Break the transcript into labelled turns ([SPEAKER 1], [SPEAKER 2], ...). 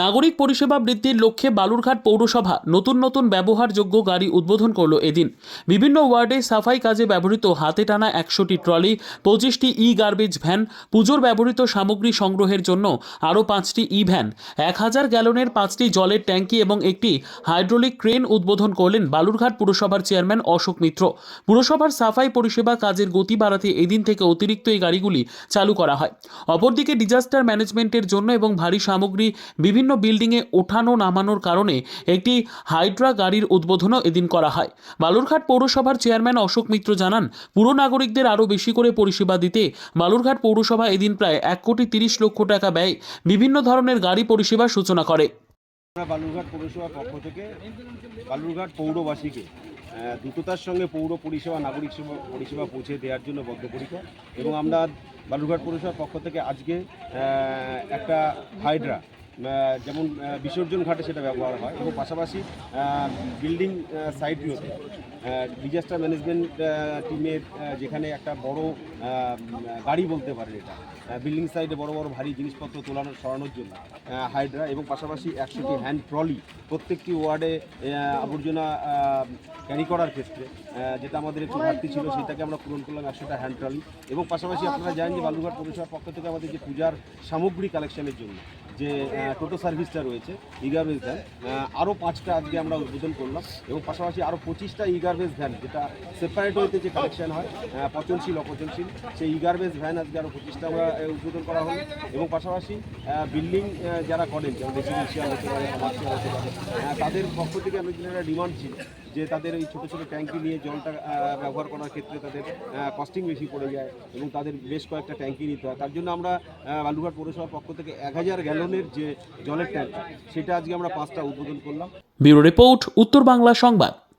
[SPEAKER 1] নাগরিক পরিষেবা বৃদ্ধির লক্ষ্যে বালুরঘাট পৌরসভা নতুন নতুন ব্যবহারযোগ্য গাড়ি উদ্বোধন করল এদিন। বিভিন্ন ওয়ার্ডে সাফাই কাজে ব্যবহৃত হাতে টানা একশোটি ট্রলি, পঁচিশটি ই গার্বেজ ভ্যান, পুজোর ব্যবহৃত সামগ্রী সংগ্রহের জন্য আরও পাঁচটি ই ভ্যান এক হাজার গ্যালনের পাঁচটি জলের ট্যাঙ্কি এবং একটি হাইড্রোলিক ক্রেন উদ্বোধন করলেন বালুরঘাট পুরসভার চেয়ারম্যান অশোক মিত্র। পুরসভার সাফাই পরিষেবা কাজের গতি বাড়াতে এদিন থেকে অতিরিক্ত এই গাড়িগুলি চালু করা হয়। অপরদিকে ডিজাস্টার ম্যানেজমেন্টের জন্য এবং ভারী সামগ্রী, বিভিন্ন বিল্ডিংয়ে ওঠানো নামানোর কারণে একটি হাইড্রা গাড়ির উদ্বোধনও এদিন করা হয়। বালুরঘাট পৌরসভার চেয়ারম্যান অশোক মিত্র জানান, পুর নাগরিকদের আরও বেশি করে পরিষেবা দিতে বালুরঘাট পৌরসভা এদিন প্রায় এক কোটি তিরিশ লক্ষ টাকা ব্যয় বিভিন্ন ধরনের গাড়ি পরিষেবার সূচনা করে।
[SPEAKER 2] আমরা বালুরঘাট পৌরসভার পক্ষ থেকে বালুরঘাট পৌরবাসীকে দ্রুততার সঙ্গে পৌর পরিষেবা, নাগরিক পরিষেবা পৌঁছে দেওয়ার জন্য বদ্ধপরিকর এবং আমরা বালুরঘাট পৌরসভার পক্ষ থেকে আজকে একটা হাইড্রা যেমন বিসর্জন ঘাটে সেটা ব্যবহার হয় এবং পাশাপাশি বিল্ডিং সাইটগুলোতে ডিজাস্টার ম্যানেজমেন্ট টিমের যেখানে একটা বড় গাড়ি বলতে পারেন এটা। বিল্ডিং সাইডে বড় বড়, ভারী জিনিসপত্র তোলানোর সরানোর জন্য হাইড্রা এবং পাশাপাশি একশোটি হ্যান্ড ট্রলি প্রত্যেকটি ওয়ার্ডে আবর্জনা ক্যারি করার ক্ষেত্রে যেটা আমাদের একটু ঘাটতি ছিল, সেটাকে আমরা পূরণ করলাম একশোটা হ্যান্ড ট্রলি এবং পাশাপাশি আপনারা জানেন যে বালুরঘাট পৌরসভার পক্ষ থেকে আমাদের যে পূজার সামগ্রী কালেকশনের জন্য যে টোটো সার্ভিসটা রয়েছে ইগারবেজ ভ্যান আরও পাঁচটা আজকে আমরা উদ্বোধন করলাম এবং পাশাপাশি আরও পঁচিশটা ইগারবেজ ভ্যান যেটা সেপারেট হইতে যে কালেকশন হয় পচনশীল, অপচনশীল, সেই ইগারবেজ ভ্যান আজকে আরও পঁচিশটা আমরা উদ্বোধন করা হলো এবং পাশাপাশি বিল্ডিং যারা করেন, যেমন রেসিডেন্সিয়াল হতে পারে কমার্শিয়াল হতে পারে তাদের পক্ষ থেকে আমি একটা ডিমান্ড ছিল যে তাদের এই ছোটো ছোটো ট্যাঙ্কি নিয়ে জলটা ব্যবহার করার ক্ষেত্রে তাদের কস্টিং বেশি পড়ে যায় এবং তাদের বেশ কয়েকটা ট্যাঙ্কি নিতে হয়। তার জন্য আমরা বালুঘাট পৌরসভার পক্ষ থেকে এক হাজার গ্যালনের যে জলের ট্যাঙ্ক, সেটা আজকে আমরা পাঁচটা উদ্বোধন করলাম।
[SPEAKER 1] ব্যুরো রিপোর্ট, উত্তর বাংলা সংবাদ।